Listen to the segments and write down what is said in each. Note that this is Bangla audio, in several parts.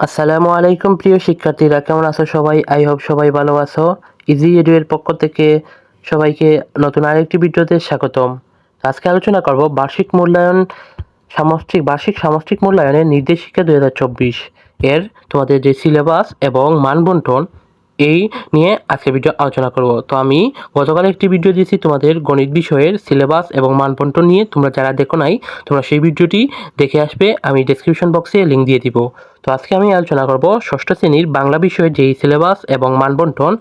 আসসালামু আলাইকুম, প্রিয় শিক্ষার্থীরা। কেমন আছো সবাই? আই হোপ সবাই ভালো আছো। ইজি এডুয়ের পক্ষ থেকে সবাইকে নতুন আরেকটি ভিডিওতে স্বাগতম। আজকে আলোচনা করব বার্ষিক মূল্যায়ন সামষ্টিক, বার্ষিক সামষ্টিক মূল্যায়নের নির্দেশিকা দু হাজার চব্বিশ। এর তোমাদের যে সিলেবাস এবং মানবন্টন এই নিয়ে আজকে ভিডিও আলোচনা করব। তো আমি গতকাল একটি ভিডিও দিয়েছি তোমাদের গণিত বিষয়ের সিলেবাস এবং মানবন্টন নিয়ে। তোমরা যারা দেখো নাই, তোমরা সেই ভিডিওটি দেখে আসবে। আমি ডেসক্রিপশন বক্সে লিঙ্ক দিয়ে দিব। তো আজকে আমি আলোচনা করব ষষ্ঠ শ্রেণির বাংলা বিষয়ের যেই সিলেবাস এবং মানবন্টন,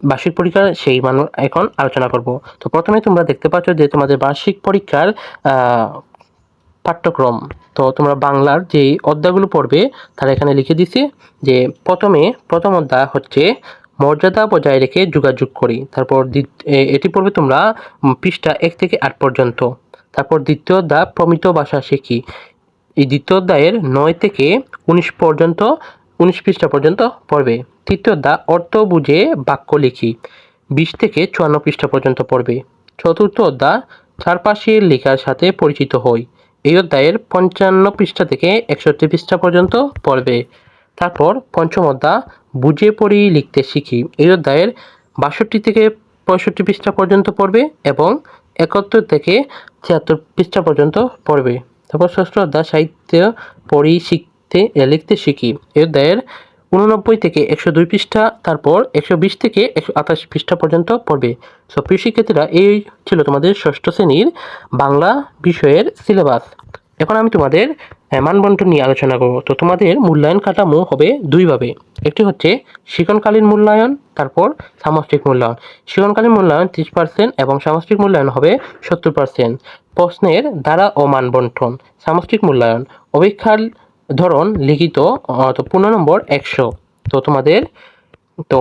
বার্ষিক পরীক্ষার সেই মান এখন আলোচনা করব। তো প্রথমে তোমরা দেখতে পাচ্ছ যে তোমাদের বার্ষিক পরীক্ষার পাঠ্যক্রম। তো তোমরা বাংলার যে অধ্যায়গুলো পড়বে, তারা এখানে লিখে দিছি যে প্রথমে প্রথম অধ্যায় হচ্ছে মর্যাদা বজায় রেখে যোগাযোগ করি। তারপর এটি পড়বে তোমরা পৃষ্ঠা এক থেকে আট পর্যন্ত। তারপর দ্বিতীয় অধ্যায়, প্রমিত ভাষা শিখি এই দ্বিতীয় অধ্যায়ের নয় থেকে উনিশ পর্যন্ত, উনিশ পৃষ্ঠা পর্যন্ত পড়বে। তৃতীয় অধ্যায়, অর্থ বুঝে বাক্য লিখি। বিশ থেকে চুয়ান্ন পৃষ্ঠা পর্যন্ত পড়বে। চতুর্থ অধ্যায় চারপাশের লেখার সাথে পরিচিত হই। এই অধ্যায়ের পঞ্চান্ন পৃষ্ঠা থেকে একষট্টি পৃষ্ঠা পর্যন্ত পড়বে। তারপর পঞ্চম অধ্যায়, বুঝে পড়ি, লিখতে শিখি। এই অধ্যায়ের বাষট্টি থেকে পঁয়ষট্টি পৃষ্ঠা পর্যন্ত পড়বে এবং একাত্তর থেকে ছিয়াত্তর পৃষ্ঠা পর্যন্ত পড়বে। তারপর ষষ্ঠ অধ্যায়, সাহিত্য পড়ি, শিখতে, লিখতে শিখি। এই অধ্যায়ের উননব্বই থেকে একশো দুই পৃষ্ঠা, তারপর একশো বিশ থেকে একশো আঠাশ পৃষ্ঠা পর্যন্ত পড়বে। সো প্রিয় শিক্ষার্থীরা, এই ছিল তোমাদের ষষ্ঠ শ্রেণির বাংলা বিষয়ের সিলেবাস। এখন আমি তোমাদের মানবন্টন নিয়ে আলোচনা করব। তো তোমাদের মূল্যায়ন কাঠামো হবে দুইভাবে। একটি হচ্ছে শিক্ষণকালীন মূল্যায়ন, তারপর সামষ্টিক মূল্যায়ন। শিক্ষণকালীন মূল্যায়ন ত্রিশ পার্সেন্ট এবং সামষ্টিক মূল্যায়ন হবে সত্তর পার্সেন্ট প্রশ্নের দ্বারা ও মানবন্টন, সামষ্টিক মূল্যায়ন। অপেক্ষার ধরন লিখিত তো পূর্ণ নম্বর একশো। তো তোমাদের, তো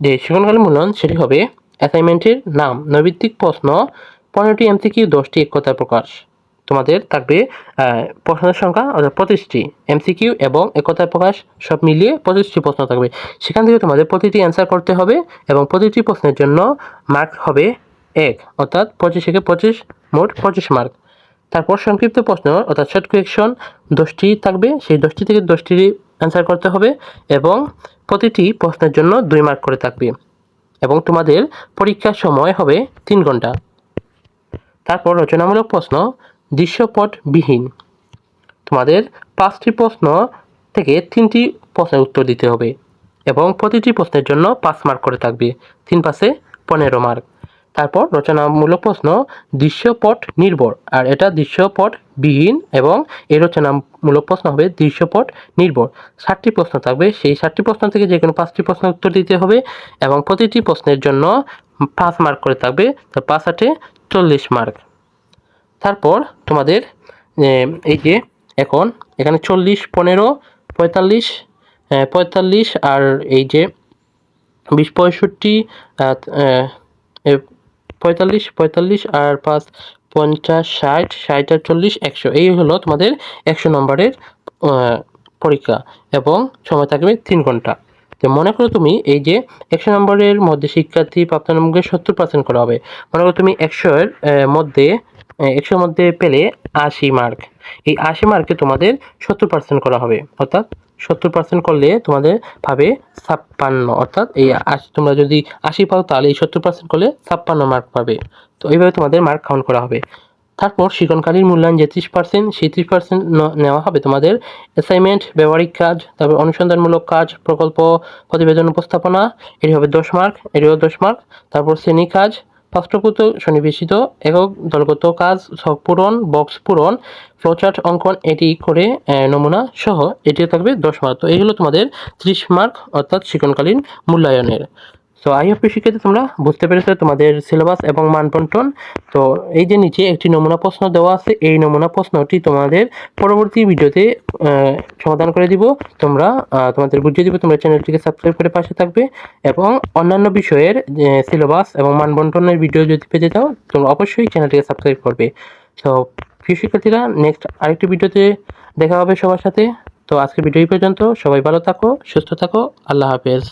যে শিক্ষণকালীন মূল্যায়ন সেটি হবে অ্যাসাইনমেন্টের নাম, নৈবিত্তিক প্রশ্ন, পনেরোটি এমসিকিউ, দশটি একতা প্রকাশ। তোমাদের থাকবে প্রশ্নের সংখ্যা, অর্থাৎ পঁচিশটি এমসিকিউ এবং একতা প্রকাশ, সব মিলিয়ে পঁচিশটি প্রশ্ন থাকবে। সেখান থেকে তোমাদের প্রতিটি অ্যান্সার করতে হবে এবং প্রতিটি প্রশ্নের জন্য মার্ক হবে এক, অর্থাৎ পঁচিশ থেকে পঁচিশ মোট পঁচিশ মার্ক। তারপর সংক্ষিপ্ত প্রশ্ন, অর্থাৎ শর্ট কোয়েকশন দশটি থাকবে, সেই দশটি থেকে দশটি অ্যান্সার করতে হবে এবং প্রতিটি প্রশ্নের জন্য দুই মার্ক করে থাকবে এবং তোমাদের পরীক্ষার সময় হবে তিন ঘণ্টা। তারপর রচনামূলক প্রশ্ন, দৃশ্যপটবিহীন। তোমাদের পাঁচটি প্রশ্ন থেকে তিনটি প্রশ্নের উত্তর দিতে হবে এবং প্রতিটি প্রশ্নের জন্য পাঁচ মার্ক করে থাকবে, তিন পাশে পনেরো মার্ক তারপর রচনামূলক প্রশ্ন, দৃশ্যপট নির্ভর। আর এটা দৃশ্যপট বিহীন এবং এই রচনামূলক প্রশ্ন হবে দৃশ্যপট নির্ভর। ষাটটি প্রশ্ন থাকবে। সেই ষাটটি প্রশ্ন থেকে যে কোনো পাঁচটি প্রশ্নের উত্তর দিতে হবে এবং প্রতিটি প্রশ্নের জন্য পাঁচ মার্ক করে থাকবে। তো পাঁচ আটে চল্লিশ মার্ক। তারপর তোমাদের এই যে এখন এখানে চল্লিশ, পনেরো, পঁয়তাল্লিশ পঁয়তাল্লিশ আর এই যে বিশ, পঁয়ষট্টি পঁয়তাল্লিশ পঁয়তাল্লিশ আর পাঁচ, পঞ্চাশ, ষাট ষাট আর চল্লিশ, একশো। এই হলো তোমাদের একশো নম্বরের পরীক্ষা এবং সময় থাকবে তিন ঘণ্টা। তো মনে করো তুমি এই যে একশো নম্বরের মধ্যে শিক্ষার্থী প্রাপ্ত নম্বরকে সত্তর পার্সেন্ট করা হবে। মনে করো তুমি একশোর মধ্যে একশোর মধ্যে পেলে আশি মার্ক এই আশি মার্কে তোমাদের সত্তর পার্সেন্ট করা হবে, অর্থাৎ সত্তর পার্সেন্ট করলে তোমাদের পাবে ছাপ্পান্ন, অর্থাৎ এই আশি, তোমরা যদি আশি পাও তাহলে এই সত্তর পার্সেন্ট করলে ছাপ্পান্ন মার্ক পাবে। তো এইভাবে তোমাদের মার্ক কাউন্ট করা হবে। তারপর শিক্ষণকালীন মূল্যায়ন যে ত্রিশ পার্সেন্ট সেই ত্রিশ পার্সেন্ট নেওয়া হবে তোমাদের অ্যাসাইনমেন্ট ব্যবহারিক কাজ, তারপর অনুসন্ধানমূলক কাজ, প্রকল্প, প্রতিবেদন, উপস্থাপনা, এটি হবে দশ মার্ক এটিও দশ মার্ক তারপর শ্রেণি কাজ পাঠ্যপুত সন্নিবেশিত, একক দলগত কাজ, ছক পূরণ, বক্স পূরণ, ফ্লোচার্ট অঙ্কন, এটি করে নমুনা সহ এটিও থাকবে দশ মার্ক তো এই হলো তোমাদের ত্রিশ মার্ক, অর্থাৎ শিক্ষণকালীন মূল্যায়নের। সো আই হোপ শিক্ষার্থী তোমরা, বুঝতে পেরেছ তোমাদের সিলেবাস এবং মানবন্টন তো, এই যে নিচে একটি নমুনা প্রশ্ন দেওয়া আছে, এই নমুনা প্রশ্নটি তোমাদের পরবর্তী ভিডিওতে সমাধান করে দিব। তোমরা তোমাদের বুঝিয়ে দিব, তোমরা চ্যানেলটিকে সাবস্ক্রাইব করে পাশে থাকবে এবং অন্যান্য বিষয়ের সিলেবাস এবং মানবন্টনের ভিডিও যদি পেতে চাও, তোমরা অবশ্যই চ্যানেলটিকে সাবস্ক্রাইব করবে। তো প্রিয় শিক্ষার্থীরা নেক্সট আরেকটি ভিডিওতে দেখা হবে সবার সাথে। তো, আজকের ভিডিও পর্যন্ত। সবাই ভালো থাকো, সুস্থ থাকো। আল্লাহ হাফেজ।